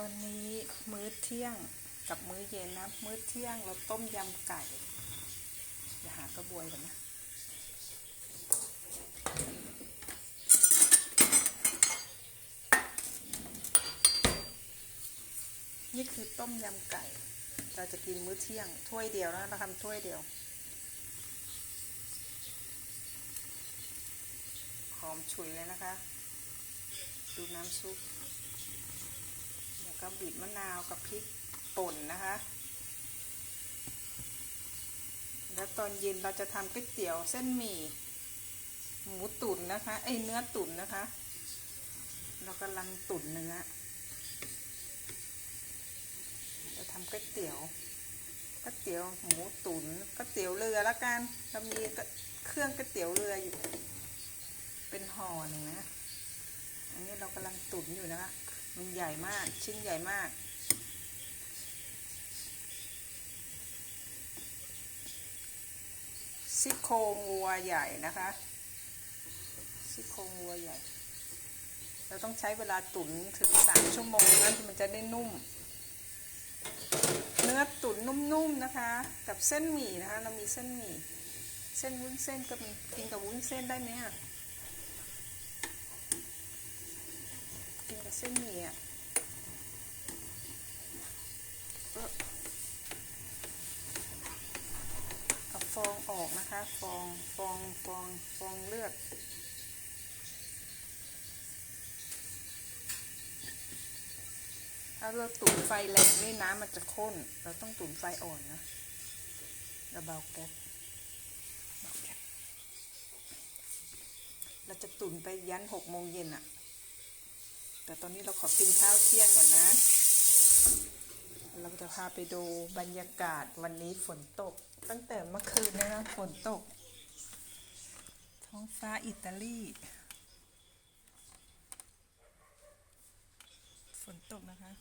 ตอนนี้มื้อเที่ยงกับมื้อเย็นนะ มื้อเที่ยงเราต้มยำไก่เดี๋ยวหากระบวยก่อนนะนี่คือต้มยำไก่ เราจะกินมื้อเที่ยง ถ้วยเดียวนะเราทำถ้วยเดียว หอมฉุยเลยนะคะ ดูน้ำซุป ก็บีบมะนาวกับพริกป่นนะคะ แล้วตอนเย็นเราจะทำก๋วยเตี๋ยวเส้นหมี่หมูตุ๋นนะคะไอยเนื้อตุ๋นนะคะ เรากำลังตุ๋นเนื้อ จะทำก๋วยเตี๋ยวก๋วยเตี๋ยวหมูตุ๋นก๋วยเตี๋ยวเรือละกันเรามีเครื่องก๋วยเตี๋ยวเรืออยู่ เป็นห่อหนึ่งนะ อันนี้เรากำลังตุ๋นอยู่นะคะ มันใหญ่มาก ชิ้นใหญ่มากซี่โครงวัวใหญ่นะคะซี่โครงวัวใหญ่ เราต้องใช้เวลาตุ๋นถึงสามชั่วโมงนะมันจะได้นุ่ม เนื้อตุ๋นนุ่มๆนะคะ กับเส้นหมี่นะคะ เรามีเส้นหมี่ เส้นวุ้นเส้นก็มีกินกับวุ้นเส้นได้ไหมอะ กินกับเส้นหมี่อะเอาฟองออกนะคะ ฟองฟองฟองฟองเลือดถ้าเราตุ๋นไฟแรงนี่น้ำมันจะข้น เราต้องตุ๋นไฟอ่อนนะเราเบาแก๊สเบาแก๊สเราจะตุ๋นไปยันหกโมงเย็นอะ แต่ตอนนี้เราขอกินข้าวเที่ยงก่อนนะ เราจะพาไปดูบรรยากาศวันนี้ฝนตก ตั้งแต่เมื่อคืนนะคะฝนตก ท้องฟ้าอิตาลี ฝนตกนะคะ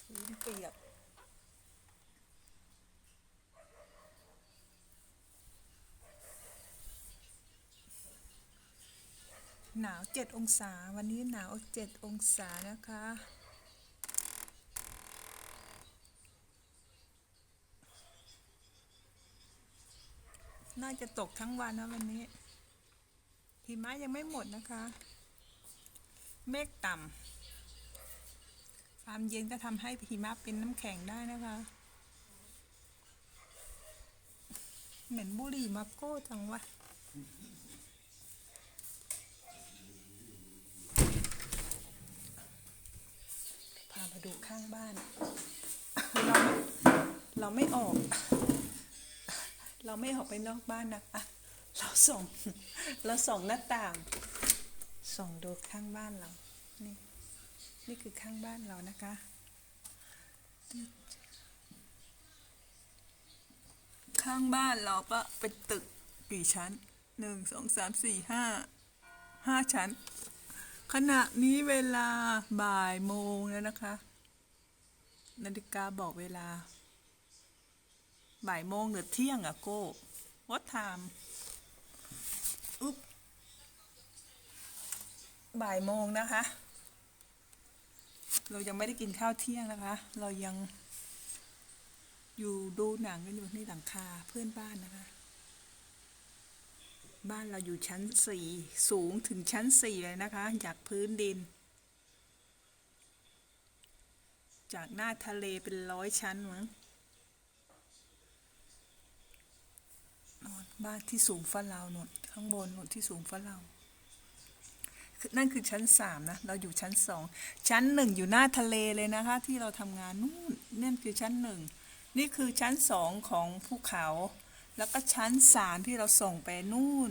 พื้นเปียก หนาวเจ็ดองศา วันนี้หนาวเจ็ดองศานะคะ น่าจะตกทั้งวันนะวันนี้หิมะยังไม่หมดนะคะ เมฆต่ำความเย็นก็ทำให้หิมะเป็นน้ำแข็งได้นะคะ เหม็นบุหรี่มาโก้จังวะ พามา ดูข้างบ้าน เราเราไม่ออก เราไม่ออกไปนอกบ้านนะคะเราส่องเราส่องหน้าต่าง ส่องดูข้างบ้านเรา นี่นี่คือข้างบ้านเรานะคะ ข้างบ้านเราก็เป็นตึกกี่ชั้นหนึ่งสองสามสี่ห้าห้าชั้น ขณะนี้เวลาบ่ายโมงแล้วนะคะ นาฬิกาบอกเวลา บ่ายโมงหรือเที่ยงอะโก้ what time อุ๊บบ่ายโมงนะคะ เรายังไม่ได้กินข้าวเที่ยงนะคะ เรายังอยู่ดูหนังกันอยู่ที่หลังคาเพื่อนบ้านนะคะ บ้านเราอยู่ชั้นสี่สูงถึงชั้นสี่เลยนะคะ จากพื้นดิน จากหน้าทะเลเป็นร้อยชั้นมั้งนอนบ้านที่สูงฟ้าเราหนดข้างบนหนดที่สูงฟ้าเรานั่นคือชั้นสามนะ เราอยู่ชั้นสอง ชั้นหนึ่งอยู่หน้าทะเลเลยนะคะ ที่เราทำงานนู่นนั่นคือชั้นหนึ่ง นี่คือชั้นสองของภูเขา แล้วก็ชั้นสามที่เราส่งไปนู่น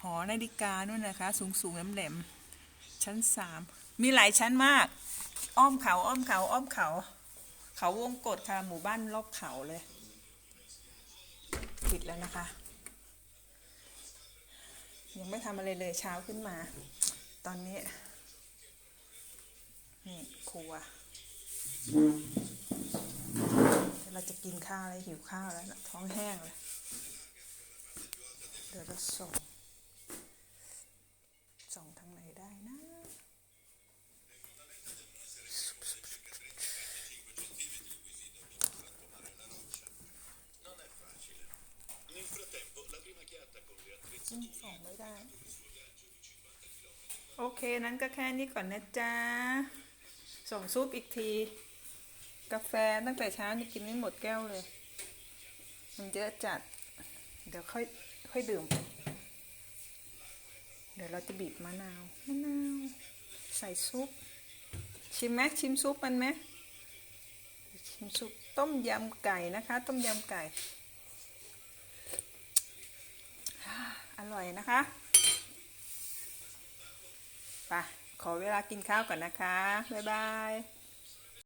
หอนาฬิกานู่นนะคะ สูงสูงๆแหลมๆชั้นสามมีหลายชั้นมาก อ้อมเขาอ้อมเขาอ้อมเขา เขาวงกดค่ะหมู่บ้านรอบเขาเลยปิดแล้วนะคะ ยังไม่ทำอะไรเลยเช้าขึ้นมา ตอนนี้ นี่ครัวเราจะกินข้าวแล้วหิวข้าวแล้วนะท้องแห้งเลยเดี๋ยวเราส่ง ส่องไม่ได้ โอเคนั้นก็แค่นี้ก่อนนะจ๊ะ ส่งซุปอีกที กาแฟตั้งแต่เช้านี่กินไม่หมดแก้วเลย มันเยอะจัด เดี๋ยวค่อยค่อยดื่ม เดี๋ยวเราจะบีบมะนาว มะนาว ใส่ซุป ชิมไหมชิมซุปมันไหมชิมซุปต้มยำไก่นะคะ ต้มยำไก่ ร่อยนะคะไปขอเวลากินข้าวก่อนนะคะ บ๊ายบาย